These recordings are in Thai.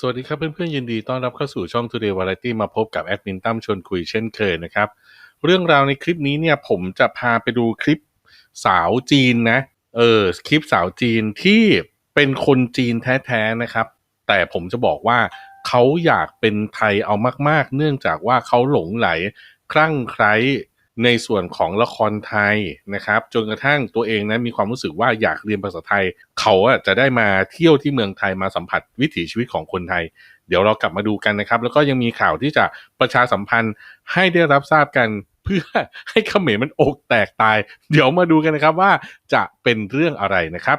สวัสดีครับเพื่อนๆยินดีต้อนรับเข้าสู่ช่อง Today Variety มาพบกับแอดมินตั้มชวนคุยเช่นเคยนะครับ เรื่องราวในคลิปนี้เนี่ยผมจะพาไปดูคลิปสาวจีนนะ เออคลิปสาวจีนที่เป็นคนจีนแท้ๆนะครับ แต่ผมจะบอกว่าเขาอยากเป็นไทยเอามากๆ เนื่องจากว่าเขาหลงไหลคลั่งไคล้ ในส่วนของละครไทยนะครับ จนกระทั่งตัวเองนะมีความรู้สึกว่าอยากเรียนภาษาไทย เขาอะจะได้มาเที่ยวที่เมืองไทยมาสัมผัสวิถีชีวิตของคนไทย เดี๋ยวเรากลับมาดูกันนะครับ แล้วก็ยังมีข่าวที่จะประชาสัมพันธ์ให้ได้รับทราบกันเพื่อให้เขมรมันอกแตกตาย เดี๋ยวมาดูกันนะครับว่าจะเป็นเรื่องอะไรนะครับ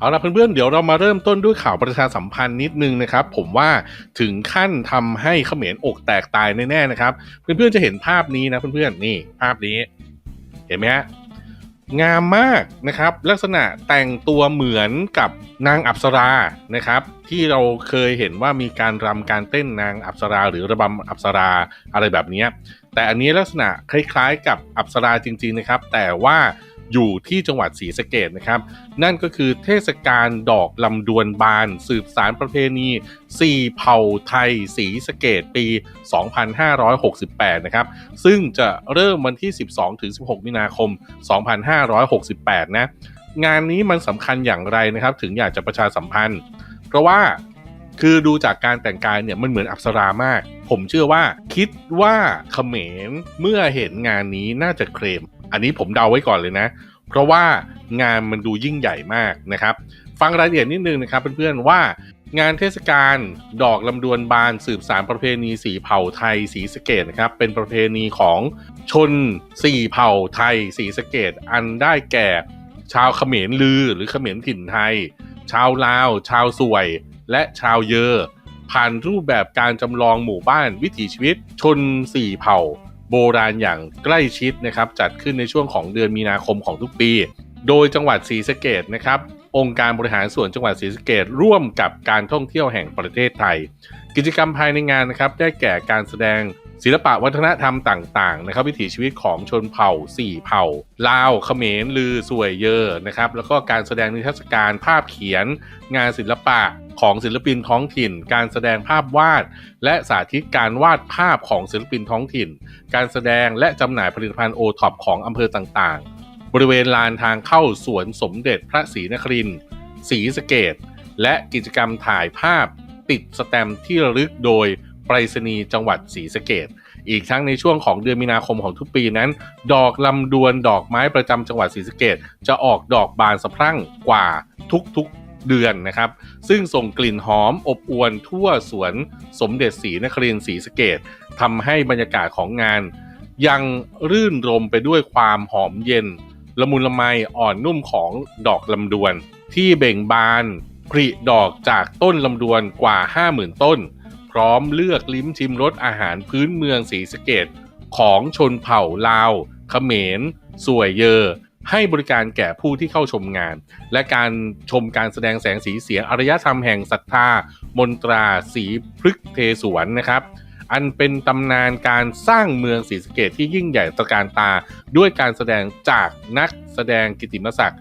เอาล่ะเพื่อนๆ เดี๋ยวเรามาเริ่มต้นด้วยข่าวประชาสัมพันธ์นิดนึงนะครับ ผมว่าถึงขั้นทำให้เขมรอกแตกตายแน่ๆนะครับ เพื่อนๆจะเห็นภาพนี้นะเพื่อนๆนี่ภาพนี้ เห็นไหมฮะงามมากนะครับ ลักษณะแต่งตัวเหมือนกับนางอัปสรานะครับ ที่เราเคยเห็นว่ามีการรำการเต้นนางอัปสราหรือระบำอัปสราอะไรแบบนี้แต่อันนี้ลักษณะคล้ายๆ กับอัปสราจริง ๆนะครับ แต่ว่า อยู่ที่จังหวัดศรีสะเกดนะครับ นั่นก็คือเทศกาลดอกลำดวนบาน สืบสารประเพณีสี่เผ่าไทยศรีสะเกดปี 2568 นะครับ ซึ่งจะเริ่มวันที่ 12-16 มีนาคม 2568 นะ งานนี้มันสำคัญอย่างไรนะครับ ถึงอยากจะประชาสัมพันธ์ เพราะว่าคือดูจากการแต่งกายเนี่ยมันเหมือนอัปสรามาก ผมเชื่อว่าคิดว่าเขมรเมื่อเห็นงานนี้น่าจะเคลม อันนี้ผมเดาไว้ก่อนเลยนะ เพราะว่างานมันดูยิ่งใหญ่มากนะครับ ฟังรายละเอียดนิดนึงนะครับเพื่อนๆว่างานเทศกาลดอกลำดวนบานสืบสารประเพณีสีเผ่าไทยสีสเกดนะครับเป็นประเพณีของชนสี่เผ่าไทยสีสเกดอันได้แก่ ชาวเขมรลือหรือเขมรถิ่นไทย ชาวลาว ชาวสวย และชาวเยอผ่านรูปแบบการจำลองหมู่บ้านวิถีชีวิตชนสี่เผ่า โบราณอย่างใกล้ชิดนะครับจัดขึ้นในช่วงของเดือนมีนาคมของทุกปี โดยจังหวัดศรีสะเกดนะครับองค์การบริหารส่วนจังหวัดศรีสะเกดร่วมกับการท่องเที่ยวแห่งประเทศไทย กิจกรรมภายในงานนะครับได้แก่การแสดง ศิลปะวัฒนธรรมต่างๆนะครับวิถีชีวิตของชนเผ่า 4 เผ่า ลาวเขมรลือสวยเยอนะครับแล้วก็การแสดงนิทรรศการภาพเขียน งานศิลปะของศิลปินท้องถิ่น การแสดงภาพวาด และสาธิตการวาดภาพของศิลปินท้องถิ่น การแสดงและจำหน่ายผลิตภัณฑ์โอท็อปของอำเภอต่างๆ บริเวณลานทางเข้าสวนสมเด็จพระศรีนครินทร์ศรีสเกดและกิจกรรมถ่ายภาพติดสแตมป์ที่ระลึกโดย ไปรษณีย์จังหวัดศรีสะเกดอีกทั้งในช่วงของเดือนมีนาคมของทุกปีนั้น ดอกลำดวนดอกไม้ประจำจังหวัดศรีสะเกดจะออกดอกบานสะพรั่งกว่าทุกๆเดือนนะครับ ซึ่งส่งกลิ่นหอมอบอวนทั่วสวนสมเด็จศรีนครินทร์ศรีสะเกดทำให้บรรยากาศของงาน ยังรื่นรมไปด้วยความหอมเย็น ละมุนละไมอ่อนนุ่มของดอกลำดวน ที่เบ่งบานผลิดอกจากต้นลำดวนกว่า 50,000 ต้น พร้อมเลือกลิ้มชิมรสอาหารพื้นเมืองศรีสเกดของชนเผ่าลาวเขมรสวยเยอ ให้บริการแก่ผู้ที่เข้าชมงาน และการชมการแสดงแสงสีเสียงอารยธรรมแห่งศรัทธามนตราสีพฤกษ์เทสวนนะครับอันเป็นตำนานการสร้างเมืองศรีสะเกดที่ยิ่งใหญ่ตระการตา ด้วยการแสดงจากนักแสดงกิติมศักดิ์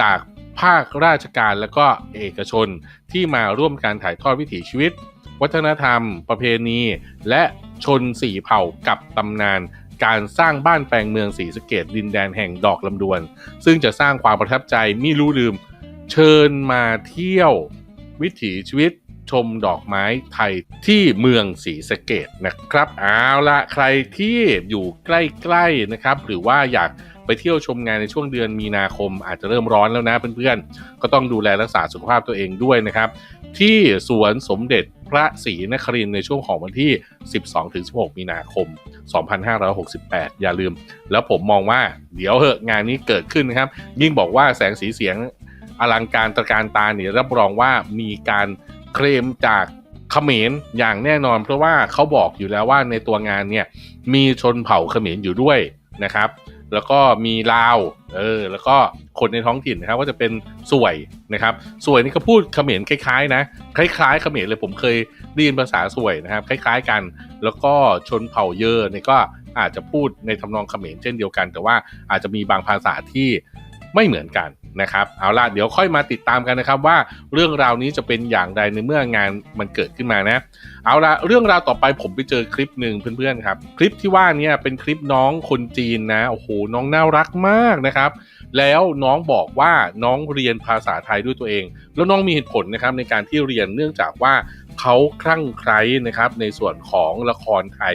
จากภาคราชการและก็เอกชนที่มาร่วมการถ่ายทอดวิถีชีวิต วัฒนธรรม ประเพณี และชนสี่เผ่ากับตำนาน การสร้างบ้านแปลงเมืองศรีสเกดดินแดนแห่งดอกลำดวน ซึ่งจะสร้างความประทับใจมิรู้ลืม เชิญมาเที่ยว วิถีชีวิตชมดอกไม้ไทยที่เมืองศรีสะเกดนะครับ เอาละใครที่อยู่ใกล้ๆนะครับ หรือว่าอยาก ไปเที่ยวชมงานในช่วงเดือนมีนาคม อาจจะเริ่มร้อนแล้วนะเพื่อนๆ ก็ต้องดูแลรักษาสุขภาพตัวเองด้วยนะครับ ที่สวนสมเด็จพระศรีนครินในช่วงของวันที่ 12-16 มีนาคม 2568 อย่าลืม แล้วผมมองว่าเดี๋ยวเหอะงานนี้เกิดขึ้นนะครับ ยิ่งบอกว่าแสงสีเสียงอลังการตระการตาเนี่ยรับรองว่ามีการเคลมจากเขมรอย่างแน่นอน เพราะว่าเขาบอกอยู่แล้วว่าในตัวงานเนี่ยมีชนเผ่าเขมรอยู่ด้วยนะครับ แล้วก็มีลาว เออ แล้วก็คนในท้องถิ่นนะครับ ก็จะเป็นสวยนะครับสวยนี่เขาพูดเขมรคล้ายๆนะ คล้ายๆเขมรเลยผมเคยได้ยินภาษาสวยนะครับ คล้าย ๆกัน แล้วก็ชนเผ่าเยอเนี่ยก็อาจจะพูดในทำนองเขมรเช่นเดียวกัน แต่ว่าอาจจะมีบางภาษาที่ ไม่เหมือนกันนะครับ เอาล่ะเดี๋ยวค่อยมาติดตามกันนะครับว่าเรื่องราวนี้จะเป็นอย่างไรในเมื่องานมันเกิดขึ้นมานะ เอาล่ะเรื่องราวต่อไปผมไปเจอคลิปหนึ่งเพื่อนๆครับ คลิปที่ว่านี่เป็นคลิปน้องคนจีนนะโอ้โหน้องน่ารักมากนะครับ แล้วน้องบอกว่าน้องเรียนภาษาไทยด้วยตัวเอง แล้วน้องมีเหตุผลนะครับในการที่เรียนเนื่องจากว่าเขาคลั่งไคล้นะครับในส่วนของละครไทย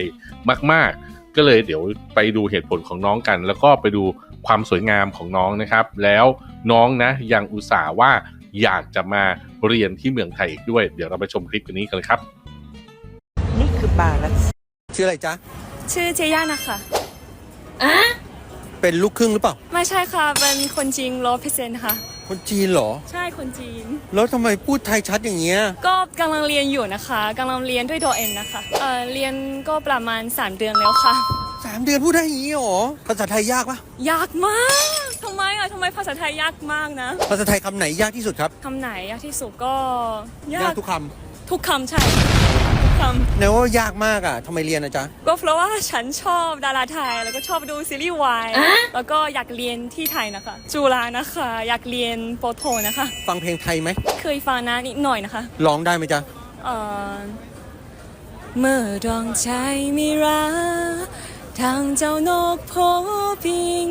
มากๆ ก็เลยเดี๋ยวไปดูเหตุผลของน้องกัน แล้วก็ไปดูความสวยงามของน้องนะครับ แล้วน้องนะยังอุตส่าห์ว่าอยากจะมาเรียนที่เมืองไทยอีกด้วย เดี๋ยวเราไปชมคลิปกันนี้กันเลยครับ นี่คือบาลัสชื่ออะไรจ๊ะ ชื่อเจย่านะคะเป็นลูกครึ่งหรือเปล่า ไม่ใช่ค่ะ เป็นคนจีนร้อยเปอร์เซ็นต์ค่ะ คนจีนเหรอ ใช่คนจีน แล้วทำไมพูดไทยชัดอย่างเงี้ย ก็กำลังเรียนอยู่นะคะกำลังเรียนด้วยตัวเองนะคะเอ่อเรียนก็ประมาณ 3 เดือนแล้วค่ะ สามเดือนพูดได้อย่างงี้เหรอ ภาษาไทยยากปะยากมากทำไมอะทำไมภาษาไทยยากมากนะภาษาไทยคำไหนยากที่สุดครับ คำไหนยากที่สุดก็ยายากกทุกคทุกคำใช่ ทุกคำแนวว่ายากมากอะทำไมเรียนนะจ๊ะำก็เพราะว่าฉันชอบดาราไทย แล้วก็ชอบดูซีรีส์วาย แล้วก็อยากเรียนที่ไทยนะคะ จุฬานะคะ อยากเรียนโปรโทนะคะ ฟังเพลงไทยไหม เคยฟังนะนิดหน่อยนะคะ ร้องได้ไหมจ๊ะ เอ่อเมื่อดวงใจมีรักทางเจ้านกโพบิง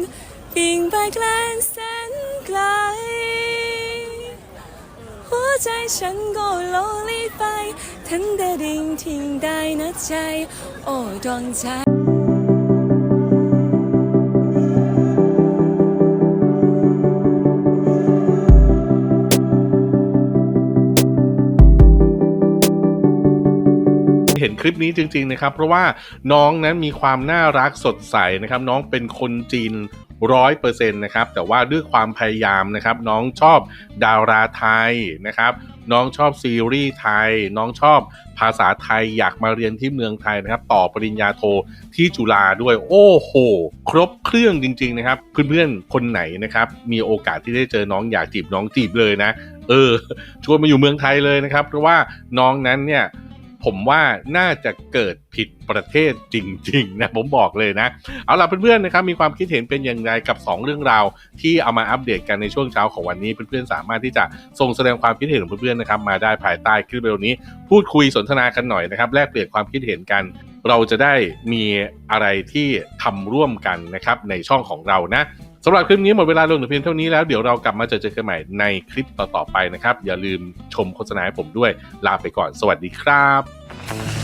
บิงไปแกลนแสนไกลหัว ใจฉันก็โลลีไป ทันเดดิ่งทิ้งได้นะใจ โอ้ดวงใจเห็นคลิปนี้จริงๆนะครับ เพราะว่าน้องนั้นมีความน่ารักสดใสนะครับ น้องเป็นคนจีน ร้อยเปอร์เซ็นต์นะครับแต่ว่าด้วยความพยายามนะครับน้องชอบดาราไทยนะครับน้องชอบซีรีส์ไทย น้องชอบภาษาไทยอยากมาเรียนที่เมืองไทยนะครับ ต่อปริญญาโทที่จุฬาด้วย โอ้โห ครบเครื่องจริง ๆ นะครับ เพื่อนๆ คนไหนนะครับ มีโอกาสที่ได้เจอน้องอยากจีบน้องจีบเลยนะ เออชวนมาอยู่เมืองไทยเลยนะครับ เพราะว่าน้องนั้นเนี่ย ผมว่าน่าจะเกิดผิดประเทศจริงๆนะผมบอกเลยนะ เอาล่ะเพื่อนๆนะครับมีความคิดเห็นเป็นอย่างไรกับ 2 เรื่องราว ที่เอามาอัปเดตกันในช่วงเช้าของวันนี้เพื่อนๆสามารถที่จะส่งแสดงความคิดเห็นของเพื่อนๆนะครับมาได้ภายใต้คลิปวิดีโอนี้ พูดคุยสนทนากันหน่อยนะครับแลกเปลี่ยนความคิดเห็นกัน เราจะได้มีอะไรที่ทำร่วมกันนะครับในช่องของเรานะ สำหรับคลิปนี้หมดเวลาลงถึงเพียงเท่านี้แล้วเดี๋ยวเรากลับมาเจอเจอกันใหม่ในคลิปต่อๆไปนะครับ อย่าลืมชมโฆษณาให้ผมด้วยลาไปก่อนสวัสดีครับ